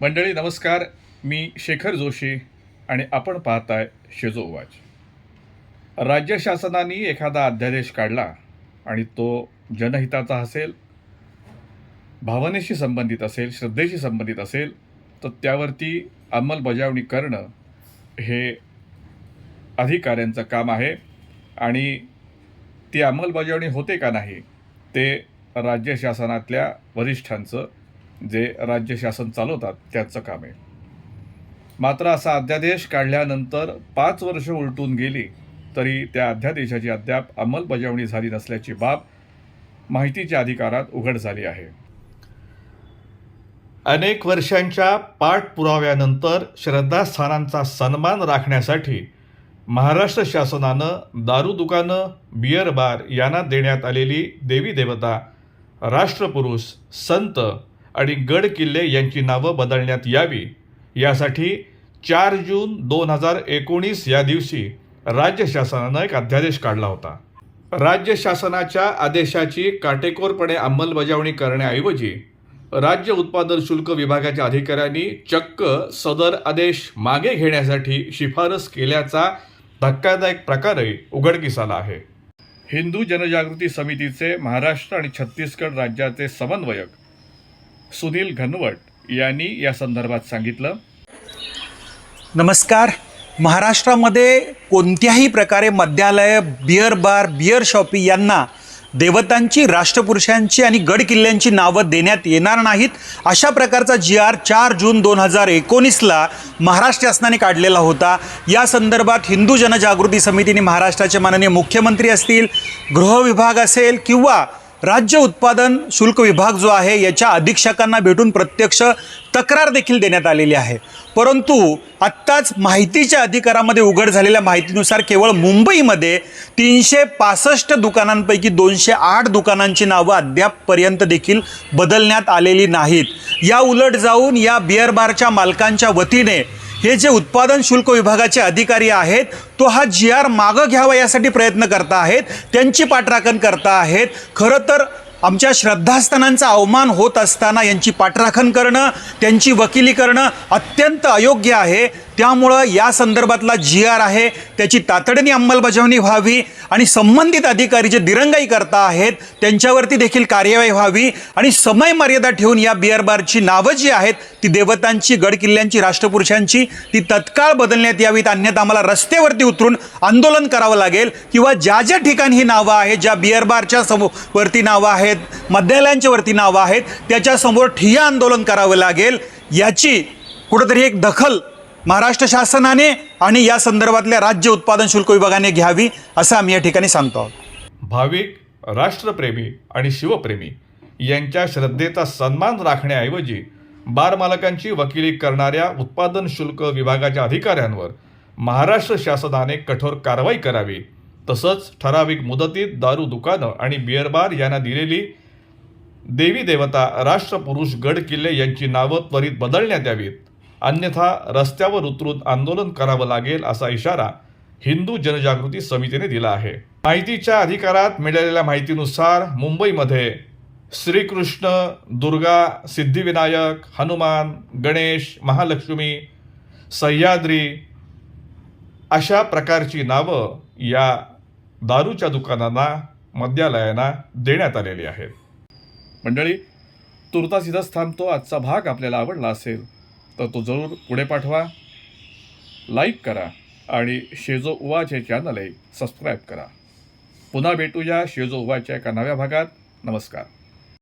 मंडळी नमस्कार. मी शेखर जोशी आणि आपण पाहताय शेजो वाच राज्य शासनाने एखादा अध्यादेश काढला आणि तो जनहिताचा असेल भावनेशी संबंधित असेल श्रद्धेशी संबंधित असेल तर त्यावरती अंमलबजावणी करणं हे अधिकाऱ्यांचं काम आहे आणि ती अंमलबजावणी होते का नाही ते राज्य शासनातल्या वरिष्ठांचं जे राज्य शासन चालवतात त्याचं काम आहे. मात्र असा अध्यादेश काढल्यानंतर पाच वर्ष उलटून गेली तरी त्या अध्यादेशाची अद्याप अंमलबजावणी झाली नसल्याची बाब माहितीच्या अधिकारात उघड झाली आहे. अनेक वर्षांच्या पाठपुराव्यानंतर श्रद्धास्थानांचा सन्मान राखण्यासाठी महाराष्ट्र शासनानं दारू दुकानं बियर बार यांना देण्यात आलेली देवी देवता राष्ट्रपुरुष संत आणि गड किल्ले यांची नावं बदलण्यात यावी. यासाठी चार जून दोन हजार एकोणीस या दिवशी राज्य शासनानं एक अध्यादेश काढला होता. राज्य शासनाच्या आदेशाची काटेकोरपणे अंमलबजावणी करण्याऐवजी राज्य उत्पादन शुल्क विभागाच्या अधिकाऱ्यांनी चक्क सदर आदेश मागे घेण्यासाठी शिफारस केल्याचा धक्कादायक प्रकारही उघडकीस आला आहे. हिंदू जनजागृती समितीचे महाराष्ट्र आणि छत्तीसगड राज्याचे समन्वयक सुनील घनवट यांनी या संदर्भात सांगितलं. नमस्कार. महाराष्ट्रामध्ये कोणत्याही प्रकारे मद्यालय बिअर बार बिअर शॉपी यांना देवतांची राष्ट्रपुरुषांची आणि गड किल्ल्यांची नावं देण्यात येणार नाहीत अशा प्रकारचा जी आर चार जून दोन हजार एकोणीसला महाराष्ट्र शासनाने काढलेला होता. या संदर्भात हिंदू जनजागृती समितीने महाराष्ट्राचे माननीय मुख्यमंत्री असतील गृहविभाग असेल किंवा राज्य उत्पादन शुल्क विभाग जो आहे याच्या अधीक्षकांना भेटून प्रत्यक्ष तक्रार देखील देण्यात आलेली आहे. परंतु आत्ताच माहितीच्या अधिकारामध्ये उघड झालेल्या माहितीनुसार केवळ मुंबईमध्ये तीनशे पासष्ट दुकानांपैकी दोनशे आठ दुकानांची नावं अद्यापपर्यंत देखील बदलण्यात आलेली नाहीत. या उलट जाऊन या बिअर बारच्या मालकांच्या वतीने हे जे उत्पादन शुल्क विभागाचे अधिकारी आहेत तो हा जी आर मागं घ्यावा यासाठी प्रयत्न करता आहेत त्यांची पाठराखण करता आहेत. खरं तर आमच्या श्रद्धास्थानांचा अवमान होत असताना यांची पाठराखण करणं त्यांची वकिली करणं अत्यंत अयोग्य आहे. त्यामुळं या संदर्भातला जी आर आहे त्याची तातडीने अंमलबजावणी व्हावी आणि संबंधित अधिकारी जे दिरंगाई करता आहेत त्यांच्यावरती देखील कार्यवाही व्हावी आणि समय मर्यादा ठेवून या बिअर बारची नावं जी आहेत ती देवतांची गडकिल्ल्यांची राष्ट्रपुरुषांची ती तत्काळ बदलण्यात यावीत अन्यथा आम्हाला रस्त्यावरती उतरून आंदोलन करावं लागेल किंवा ज्या ज्या ठिकाणी ही नावं आहेत ज्या बिअर बारच्या समो वरती नावं आहेत मद्यालयांच्या वरती नावं आहेत त्याच्यासमोर ठिय्या आंदोलन करावं लागेल. याची कुठंतरी एक दखल महाराष्ट्र शासनाने आणि या संदर्भातल्या राज्य उत्पादन शुल्क विभागाने घ्यावी असं आम्ही या ठिकाणी सांगतो आहोत. भाविक राष्ट्रप्रेमी आणि शिवप्रेमी यांच्या श्रद्धेचा सन्मान राखण्याऐवजी बार मालकांची वकिली करणाऱ्या उत्पादन शुल्क विभागाच्या अधिकाऱ्यांवर महाराष्ट्र शासनाने कठोर कारवाई करावी तसंच ठराविक मुदतीत दारू दुकानं आणि बिअर बार यांना दिलेली देवी देवता राष्ट्रपुरुष गड किल्ले यांची नावं त्वरित बदलण्यात यावीत. अन्यथा रस्त्यावर उतरून आंदोलन करावं लागेल असा इशारा हिंदू जनजागृती समितीने दिला आहे. माहितीच्या अधिकारात मिळालेल्या माहितीनुसार मुंबईमध्ये श्रीकृष्ण दुर्गा सिद्धिविनायक हनुमान गणेश महालक्ष्मी सह्याद्री अशा प्रकारची नावं या दारूच्या दुकानांना मद्यालयांना देण्यात आलेली आहेत. मंडळी तुर्तास इथंच थांबतो आजचा भाग आपल्याला आवडला असेल. तर तो जरूर पुढे पाठवा. लाईक करा आणि शेजो उवाचे चॅनल चॅनलही सबस्क्राईब करा. पुन्हा भेटूया शेजो उवाच्या एका नव्या भागात. नमस्कार.